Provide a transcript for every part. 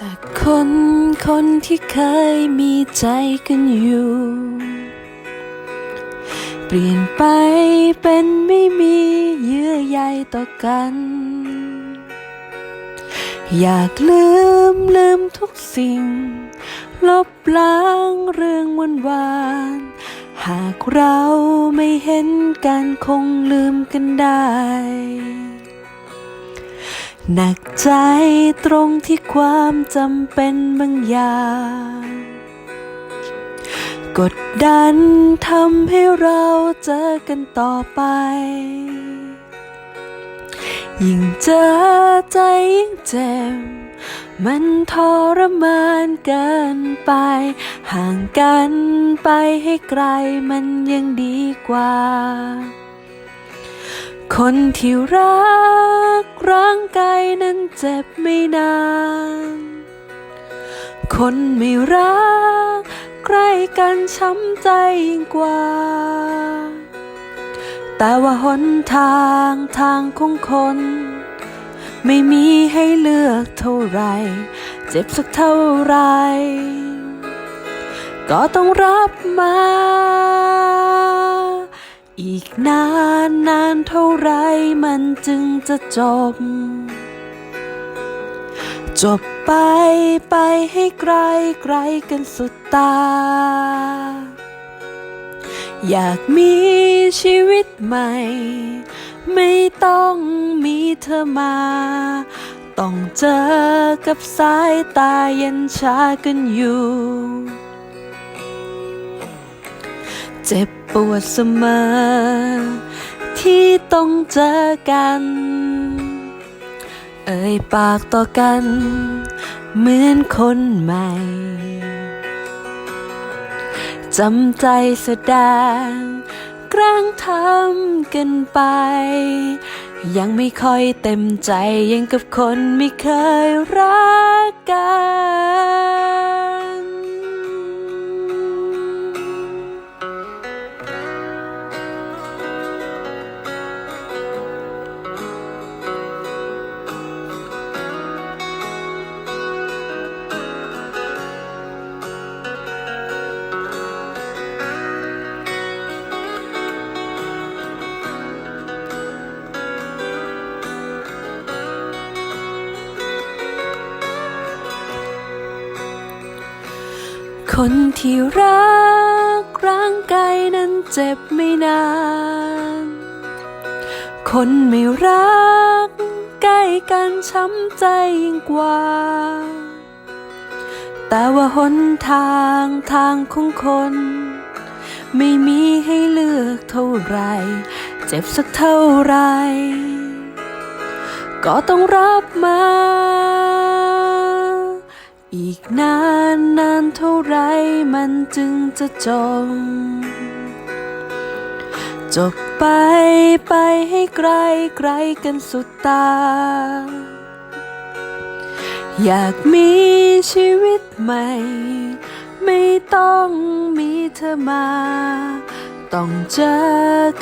จากคนคนที่เคยมีใจกันอยู่ เปลี่ยนไปเป็นไม่มีเยื่อใยต่อกัน อยากลืมลืมทุกสิ่ง ลบล้างเรื่องวันวาน หากเราไม่เห็นกันคงลืมกันได้ หนักใจตรงที่ความจำเป็นบางอย่าง กดดันทำให้เราเจอกันต่อไป ยิ่งเจอใจยิ่งเจ็บ มันทรมานเกินไป ห่างกันไปให้ไกลมันยังดีกว่า คนที่รักร่างกายนั้นเจ็บไม่นาน คนไม่รักใกล้กันช้ำใจยิ่งกว่า แต่ว่าหนทางทางของคน ไม่มีให้เลือกเท่าไร เจ็บสักเท่าไร ก็ต้องรับมา อีกนานนานเท่าไรมันจึงจะจบ จบไปไปให้ไกลไกลกันสุดตา อยากมีชีวิตใหม่ ไม่ต้องมีเธอมา ต้องเจอกับสายตาเย็นชากันอยู่ เจ็บปวดเสมอ ที่ต้องเจอกัน เอ่ยปากต่อกัน เหมือนคนใหม่จำใจแสดงกลางทำกันไป ยังไม่ค่อยเต็มใจยังกับคนไม่เคยรักกัน คนที่รักร่างกายนั้นเจ็บไม่นาน คนไม่รักใกล้กันช้ำใจยิ่งกว่า แต่ว่าหนทางทางของคน ไม่มีให้เลือกเท่าไหรเจ็บสักเท่าไหรก็ต้องรับมา อีกนานนานเท่าไรมันจึงจะจบ จบไปไปให้ไกลไกลกันสุดตา อยากมีชีวิตใหม่ ไม่ต้องมีเธอมา ต้องเจอ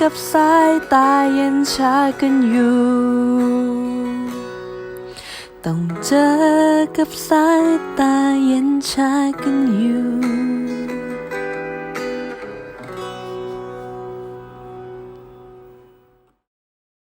กับสายตาเย็นชากันอยู่ ต้องเจอกับสายตาเย็นชากันอยู่